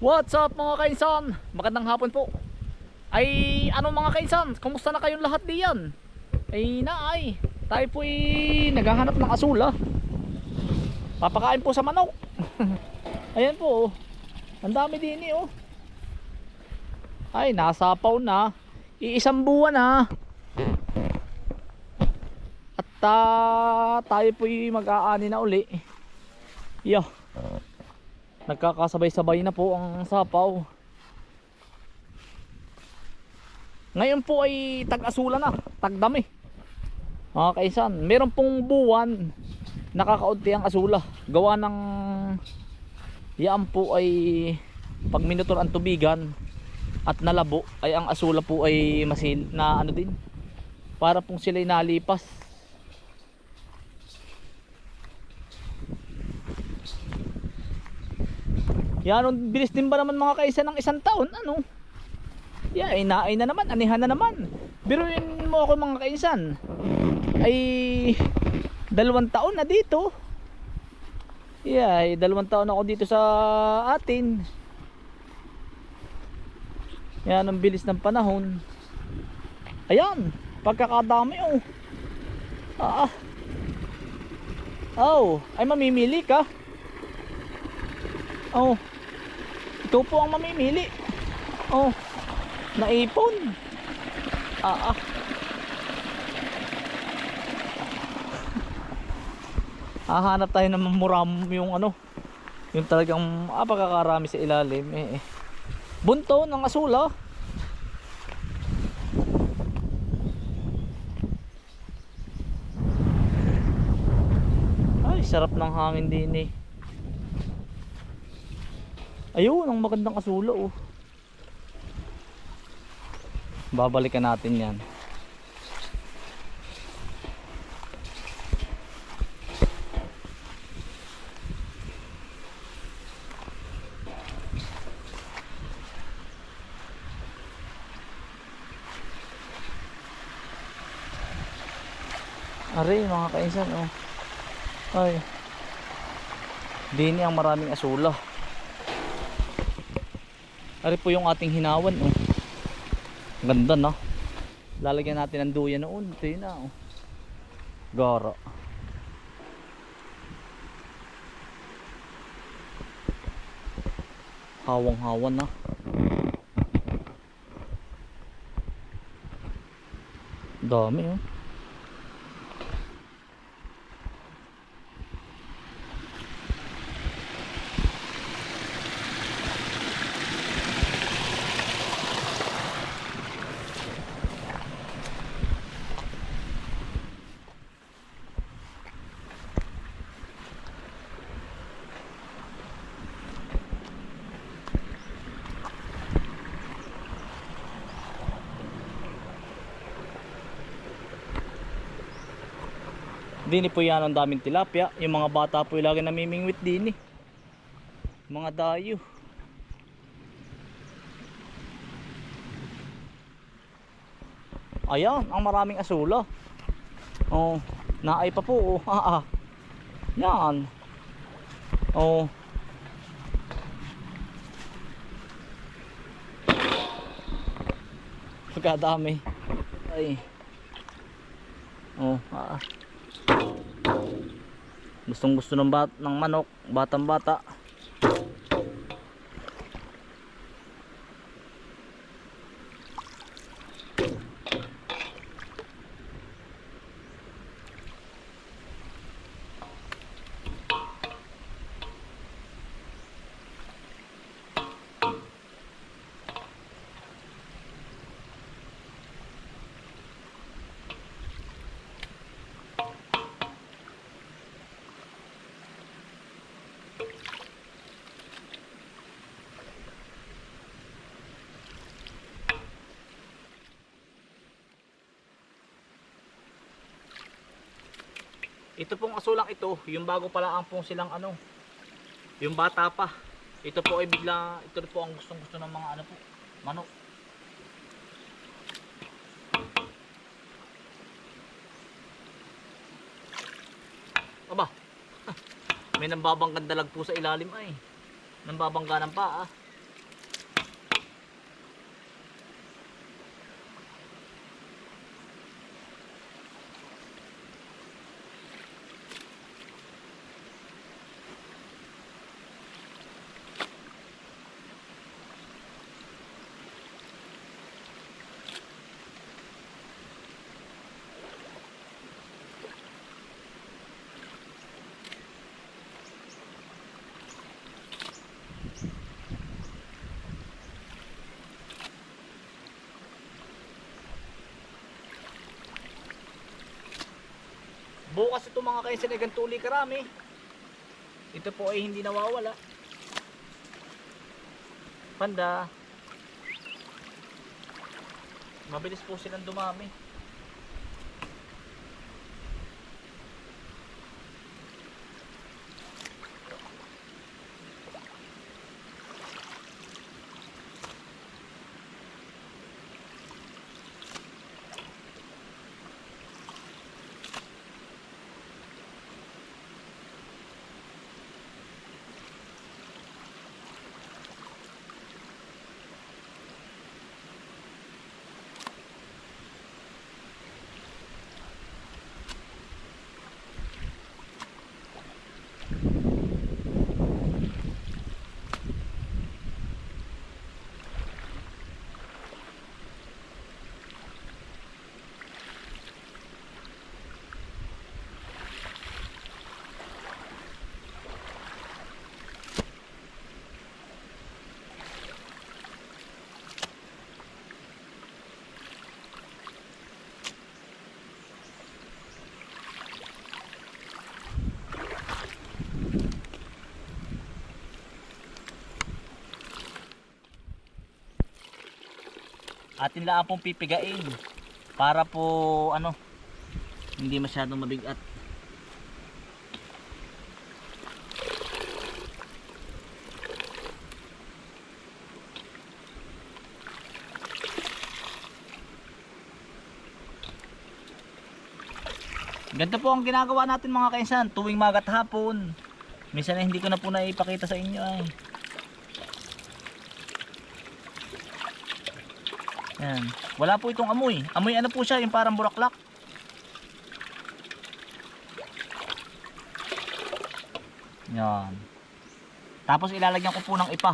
What's up mga kainsan? Magandang hapon po. Ay ano mga kainsan? Kumusta na kayong lahat diyan? Ay naay. Tayo po ay naghahanap ng asula. Papakain po sa manok. Ayan po. oh. Ang dami din eh oh. Ay nasapaw na. Iisang buwan na. At ah, tayo po ay mag-aani na uli. Yo. Nagkakasabay-sabay na po ang sapaw. Ngayon po ay tag-asula na, tagdami. Mga kaisan, meron pong buwan nakakaunti ang asula. Gawa ng yan po ay pag minutor ang tubigan at nalabo ay ang asula po ay masin na ano din para pong sila'y nalipas Yan, ang bilis din ba naman mga kaisa ng isang taon? Ano? Yeah, inaay na naman, anihan na naman. Biruin mo ako mga kaisan. Ay dalawang taon na dito. Yeah, dalawang taon ako dito sa atin. Yan ang bilis ng panahon. Ayan, pagkakadami oh. Ah. ah. Oh, ay mamimili ka. Oh. Ikaw po ang mamimili. Oh. Naipon. Ah, ah. Hahanap tayo ng muram yung ano. Yung talagang ah, sa ilalim eh. eh. Bunto ng asula. Ay, sarap ng hangin din eh. Ayun, ang magandang asula oh. Babalikan natin yan. Aray, mga kainsan oh. Ay. Dini ang maraming asula. Ari po yung ating hinawan oh. Ganda na. Lalagyan natin ng duya noon. Ito na oh. Gara. Hawang-hawan na. Dami oh. Dini po yan ang daming tilapia. Yung mga bata po yung lagi namimingwit din eh. Mga dayo. Ayan, ang maraming asula. Oh, naay pa po. Oh. Ah, ah. Yan. Oh. Pagkadami. Ay. Oh, ah. Gustong gusto ng, bat ng manok, batang bata. Ito pong asulang ito, yung bago pala ang pong silang ano, yung bata pa. Ito po ay bigla, ito po ang gustong gusto ng mga ano po, manok. Aba, may nambabanggan dalag po sa ilalim ay. Nambabangga ng paa. Bukas ito mga kainsan ay gantuli karami. Ito po ay hindi nawawala. Panda. Mabilis po silang dumami. Atin lang pong pipigain para po ano hindi masyadong mabigat Ganito po ang ginagawa natin mga kainsan tuwing magat hapon. Minsan na hindi ko na po naipakita sa inyo ay. Yan. Wala po itong amoy. Amoy ano po siya, yung parang bulaklak. Yan. Tapos ilalagyan ko po ng ipa.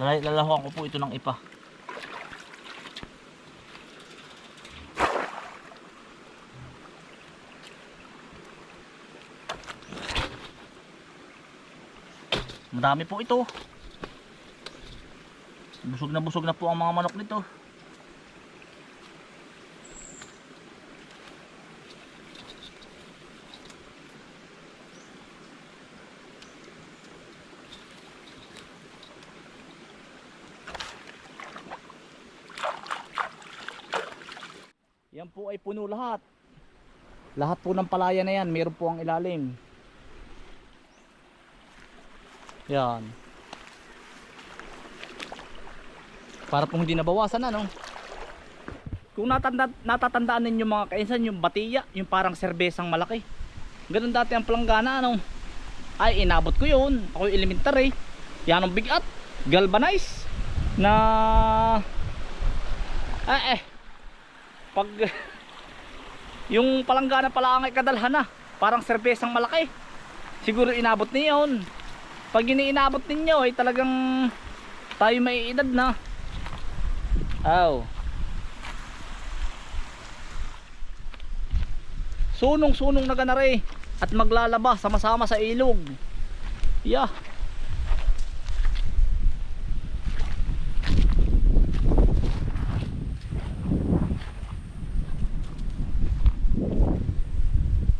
Lala- Lalahuan ko po ito ng ipa. Madami po ito. Busog na busog na po ang mga manok nito. Yan po ay puno lahat. Lahat po ng palaya na yan, meron po ang ilalim. Yan. Para pong hindi nabawasan ano. Kung natanda, natatandaan ninyo mga kainsan yung batiya, yung parang serbesang malaki. Ganun dati ang planggana ano. Ay inabot ko yun. Ako yung elementary. Yan ang bigat. Galvanize. Na eh eh. Pag yung palanggana pala ang kadalhan na. Parang serbesang malaki. Siguro inabot niya yun. Pag iniinabot ninyo ay talagang tayo may edad na. Aw. Sunong-sunong na ganare at maglalaba sama-sama sa ilog. Yeah.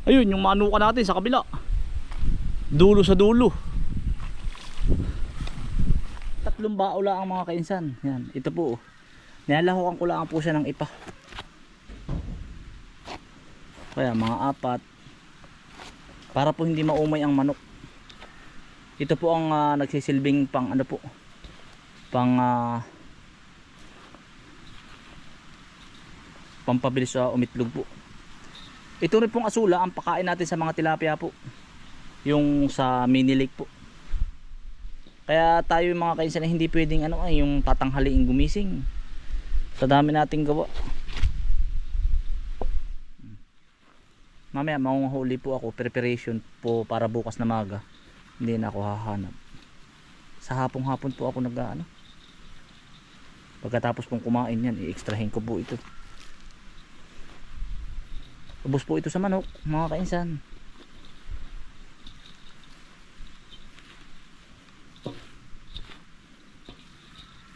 Ayun, yung manuka natin sa kabila. Dulo sa dulo. Tatlong bao lang ang mga kainsan. Yan, ito po. oh. Nilalahukan ko lang po siya ng ipa. Kaya mga apat. Para po hindi maumay ang manok. Ito po ang ah, nagsisilbing pang ano po. Pang ah, pampabilis sa umitlog po. Ito rin pong asula ang pakain natin sa mga tilapia po. Yung sa mini lake po. Kaya tayo yung mga kainsan hindi pwedeng ano yung tatanghaliin gumising. Sa dami nating gawa. Mamaya mangunghuli po ako preparation po para bukas na maga. Hindi na ako hahanap. Sa hapong hapon po ako nag ano. Pagkatapos pong kumain yan, i-extrahin ko po ito. Ubus po ito sa manok, mga kainsan.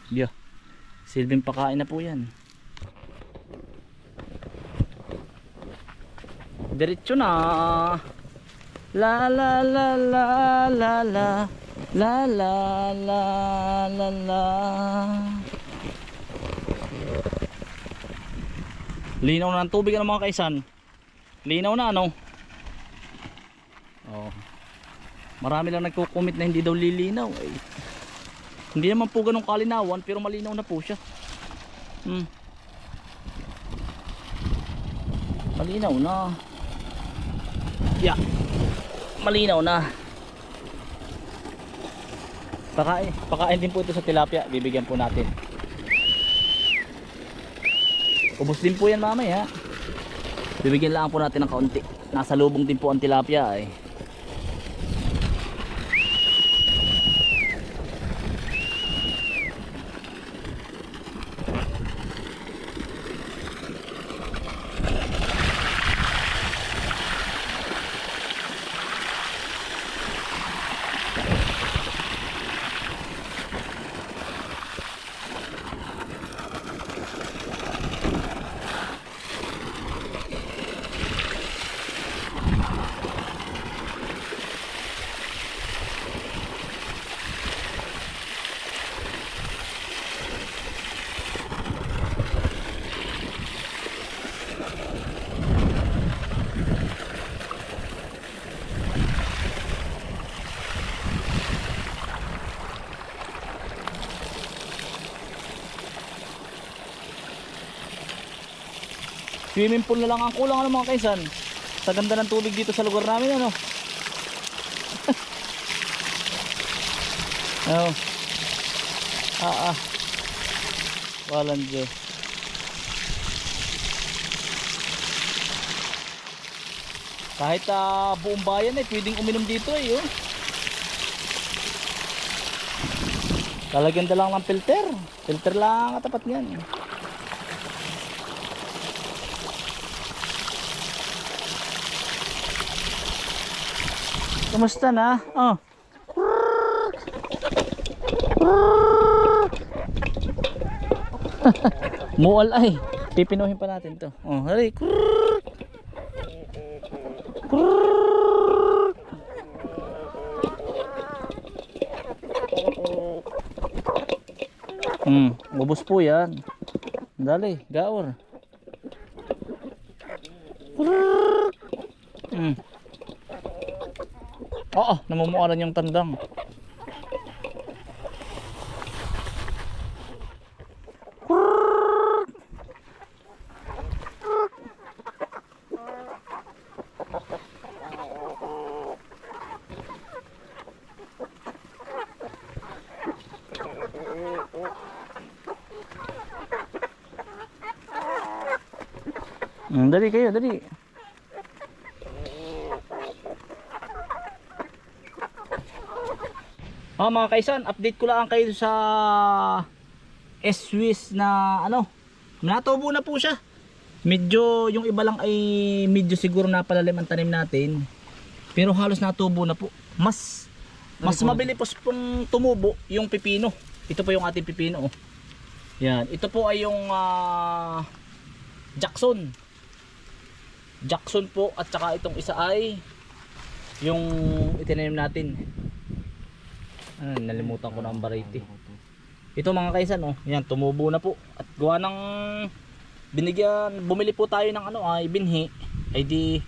Yeah. Silbing pakain na po yan. diretso na. La la la la la la la la la la la. Linaw na ng tubig ano mga kaisan. Linaw na ano. Oh. Marami lang nagko-comment na hindi daw lilinaw. Eh. Hindi naman po ganun kalinawan pero malinaw na po siya. Hmm. Malinaw na. Yeah. Malinaw na. Pakain, pakain din po ito sa tilapia. Bibigyan po natin. Ubus din po yan mamaya. Bibigyan lang po natin ng kaunti. Nasa lubong din po ang tilapia eh. Swimming pool na lang ang kulang ano mga kaisan. Sa ganda ng tubig dito sa lugar namin ano. oh. Ah ah. Walang Diyos. Kahit ah, buong bayan eh, pwedeng uminom dito eh. Oh. Lalagyan na lang ng filter. Filter lang ang tapat niyan. Kumusta na? Oh. Mual ay. Pipinuhin pa natin to. Oh, hali. Hmm, ubos po yan. Dali, gaor. Hmm. Oo, namumuaran yung tandang. Hmm, dali kayo, dali. Ah, mga kaisan, update ko lang kayo sa S-Swiss na ano, natubo na po siya. Medyo, yung iba lang ay medyo siguro napalalim ang tanim natin. Pero halos natubo na po. Mas, mas mabili po pong tumubo yung pipino. Ito po yung ating pipino. Oh. Yan, ito po ay yung ah, Jackson. Jackson po at saka itong isa ay yung itinanim natin. Ano, nalimutan ko na ang variety. Ito mga kaisan, oh, yan, tumubo na po. At gawa ng binigyan, bumili po tayo ng ano, ay binhi. Ay di,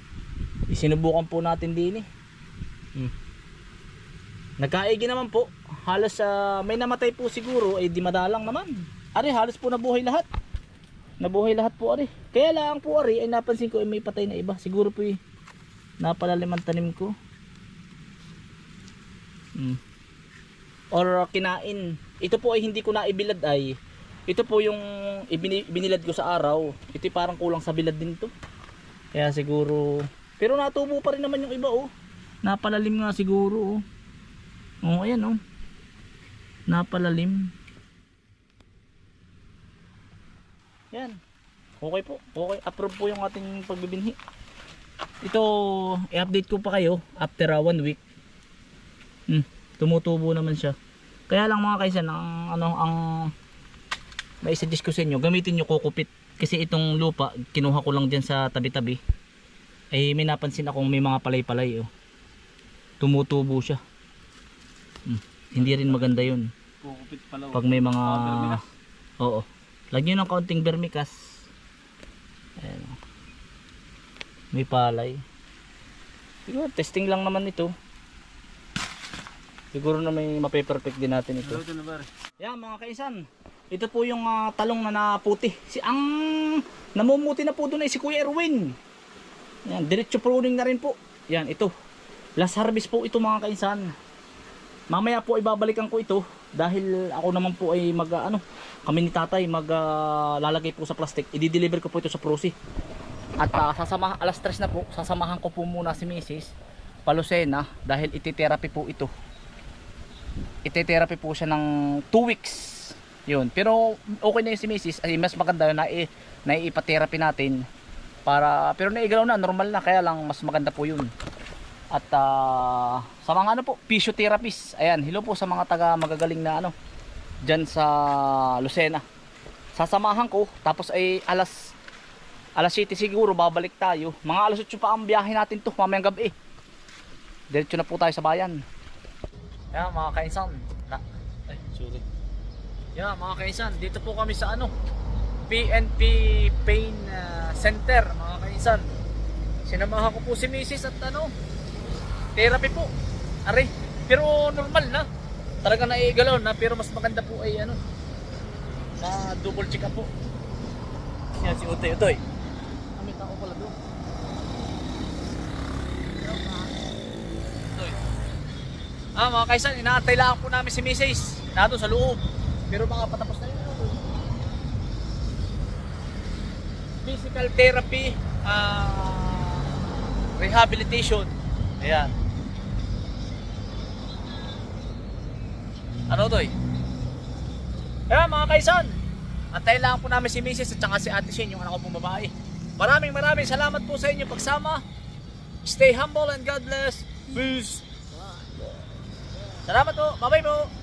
isinubukan po natin din eh. Hmm. Nagkaigi naman po. Halos sa may namatay po siguro, ay di madalang naman. Ari, halos po nabuhay lahat. Nabuhay lahat po ari. Kaya lang po ari, ay napansin ko ay may patay na iba. Siguro po eh, napalalim ang tanim ko. Hmm or kinain. Ito po ay hindi ko na ibilad ay. Ito po yung ibini- binilad ko sa araw. Ito parang kulang sa bilad din to. Kaya siguro pero natubo pa rin naman yung iba oh. Napalalim nga siguro oh. Oh, ayan oh. Napalalim. Yan. Okay po. Okay. Approve po yung ating pagbibinhi. Ito, i-update ko pa kayo after uh, one week. Hmm tumutubo naman siya kaya lang mga kaisan ang ano ang may suggest ko sa inyo gamitin nyo kukupit kasi itong lupa kinuha ko lang dyan sa tabi tabi ay may napansin akong may mga palay-palay oh. Tumutubo siya. Hmm, Hindi rin maganda yun. Kukupit pala. Pag may mga... Oo. Lagyan ng kaunting vermicast. Ayan. oh. May palay. Siguro, testing lang naman ito. Siguro na may mape-perfect din natin ito. Ito na pare. Yan mga kaisan. Ito po yung ah, talong na naputi. Si ang namumuti na po doon ay si Kuya Erwin. Yan, diretso pruning na rin po. Yan, ito. Last harvest po ito mga kaisan. Mamaya po ibabalikan ko ito dahil ako naman po ay mag ah, ano, kami ni tatay mag ah, lalagay po sa plastic. I-deliver ko po ito sa Prosi. At ah, sasama alas 3 na po, sasamahan ko po muna si Mrs. Palusena dahil iti-therapy po ito ite-therapy po siya ng 2 weeks. Yun. Pero okay na yung si Mrs. Ay, mas maganda na, i, na ipa-therapy natin. Para, pero naigalaw na, normal na. Kaya lang, mas maganda po yun. At ah, sa mga ano po, physiotherapist. Ayan, hello po sa mga taga magagaling na ano, dyan sa Lucena. Sasamahan ko, tapos ay alas alas 7 siguro babalik tayo. Mga alas 8 pa ang biyahe natin to, mamayang gabi. Diretso na po tayo sa bayan. Yan mga kainsan. Na, ay, sorry. Yan mga kainsan, dito po kami sa ano, PNP Pain ah, Center mga kainsan. Sinamahan ko po si Mrs. at ano, therapy po. Are, pero normal na. Talaga naigalaw na, pero mas maganda po ay ano, na double check up po. Yan si Utoy, Utoy. Amit ako pala doon. Utoy. Ah, mga kaisan, inaantay lang po namin si Mrs. Nado sa loob. Pero mga patapos na yun. Physical therapy, ah, rehabilitation. Ayan. Ano to Ayan mga kaisan. Antay lang po namin si Mrs. at saka si Ate Shane, yung anak ko pong babae. Maraming maraming salamat po sa inyong pagsama. Stay humble and God bless. Peace. Salamat po. Bye-bye po.